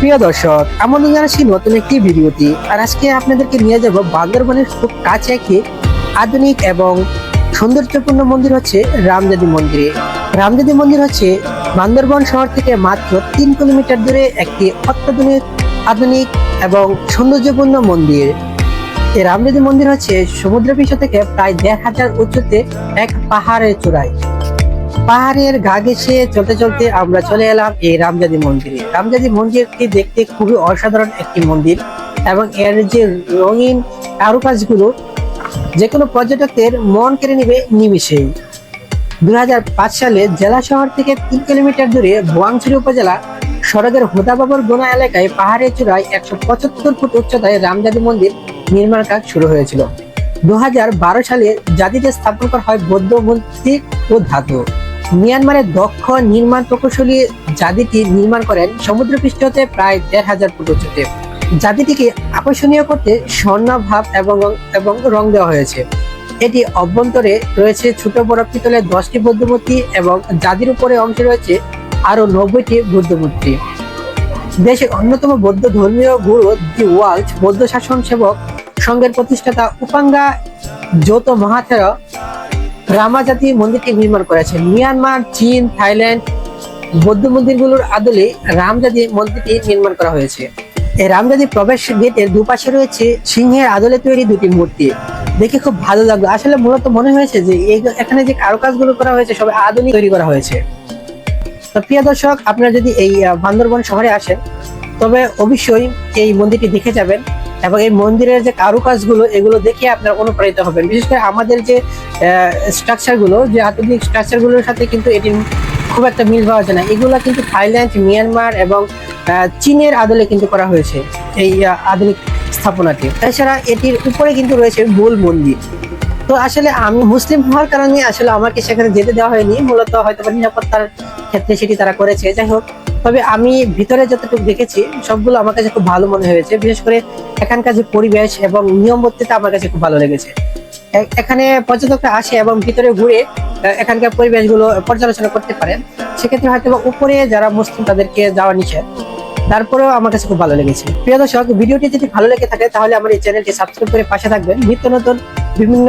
প্রিয় দর্শক আমাদের জানাচ্ছি নতুন একটি ভিডিওটি আর আজকে আপনাদেরকে নিয়ে যাব বান্দরবানের খুব কাছে একটি আধুনিক এবং সৌন্দর্যপূর্ণ মন্দির হচ্ছে রামজাদি মন্দিরে। রামজাদি মন্দির হচ্ছে বান্দরবান শহর থেকে মাত্র তিন কিলোমিটার দূরে একটি অত্যাধুনিক, আধুনিক এবং সৌন্দর্যপূর্ণ মন্দির। এই রামজাদি মন্দির হচ্ছে সমুদ্রপৃষ্ঠ থেকে প্রায় দেড় হাজার উঁচুতে এক পাহাড়ের চূড়ায়। পাহাড়ের গা ঘেঁষে চলতে চলতে আমরা চলে এলাম এই রামজাদি মন্দিরে। রামজাদি মন্দিরটি দেখতে খুবই অসাধারণ একটি মন্দির এবং এর যে রঙিন কারুকাজগুলো যে কোনো পর্যটকদের মন কেড়ে নেবে নিমিষেই। দুই সালে জেলা শহর থেকে তিন কিলোমিটার দূরে বোয়াংছড়ি উপজেলা সড়কের হোদাবাবর গোনা এলাকায় পাহাড়ের চূড়ায় একশো পঁচাত্তর ফুট উচ্চতায় রামজাদি মন্দির নির্মাণ কাজ শুরু হয়েছিল। দু হাজার বারো সালে জাতিতে স্থাপন করা হয় বৌদ্ধ মূর্তি ও ধাতু। মিয়ানমারের দক্ষ নির্মাণ প্রকৌশলী জাতিটি নির্মাণ করেন সমুদ্রপৃষ্ঠ হতে প্রায় দেড় হাজার ফুট উচ্চতে জাতিটিকে আকর্ষণীয় করতে স্বর্ণাভাব এবং এবং রং দেওয়া হয়েছে। এটি অভ্যন্তরে রয়েছে ছোট বড় পিতলের দশটি বৌদ্ধ মূর্তি এবং জাতির উপরে অংশে রয়েছে আরও নব্বইটি বৌদ্ধ মূর্তি দেশের অন্যতম বৌদ্ধ ধর্মীয় গুরু দি ওয়ার্ল্ড বৌদ্ধ শাসন সেবক সংঘের প্রতিষ্ঠাতা উপাঙ্গা যৌত মহাথের রামাজাতি মন্দিরটি নির্মাণ করেছেন। মিয়ানমার, চীন, থাইল্যান্ড, বৌদ্ধ মন্দিরগুলোর আদলে রামজাদি মন্দিরটি নির্মাণ করা হয়েছে। এই রামজাদি প্রবেশ গেটের দুপাশে রয়েছে সিংহের আদলে তৈরি দুটি মূর্তি। দেখে খুব ভালো লাগল। আসলে মূলত মনে হয়েছে যে এখানে যে কারুকাজগুলো করা হয়েছে, সব আধুনিক তৈরি করা হয়েছে। প্রিয় দর্শক, আপনারা যদি এই বান্দরবন শহরে আসেন, তবে অবশ্যই এই মন্দিরটি দেখে যাবেন। এবং এই মন্দিরের যে কারুকাজগুলো, এগুলো দেখে আপনারা অনুপ্রাণিত হবেন। বিশেষ করে আমাদের যে স্ট্রাকচারগুলো, যে আধুনিক স্ট্রাকচারগুলোর সাথে কিন্তু এটির খুব একটা মিল পাওয়া যায় না। এগুলো কিন্তু থাইল্যান্ড, মিয়ানমার এবং চীনের আদলে কিন্তু করা হয়েছে এই আধুনিক স্থাপনাটি। তাছাড়া এটির উপরে কিন্তু রয়েছে মূল মন্দির। তো আসলে আমি মুসলিম হওয়ার কারণে আসলে আমাকে সেখানে যেতে দেওয়া হয়নি। মূলত হয়তো নিরাপত্তার ক্ষেত্রে সেটি তারা করেছে। যাই হোক তবে আমি ভিতরে যতটুকু দেখেছি, সবগুলো আমার কাছে খুব ভালো মনে হয়েছে। বিশেষ করে এখানকার যে পরিবেশ এবং নিয়মবর্তিতা আমার কাছে খুব ভালো লেগেছে। এখানে পর্যটকরা আসে এবং ভিতরে ঘুরে এখানকার পরিবেশগুলো পর্যালোচনা করতে পারেন। সেক্ষেত্রে হয়তো উপরে যারা মুসলিম তাদেরকে যাওয়া নিষেধ। তারপরেও আমার কাছে খুব ভালো লেগেছে। প্রিয় দর্শক, ভিডিওটি যদি ভালো লেগে থাকে, তাহলে আমার এই চ্যানেলটি সাবস্ক্রাইব করে পাশে থাকবেন। নিত্য নতুন বিভিন্ন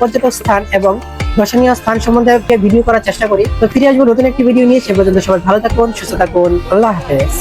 পর্যটক স্থান এবং দর্শনীয় স্থান সম্বন্ধে ভিডিও করার চেষ্টা করি। তো ফিরে আসব নতুন একটি ভিডিও নিয়ে। সে পর্যন্ত সবাই ভালো থাকুন, সুস্থ থাকুন। আল্লাহ হাফেজ।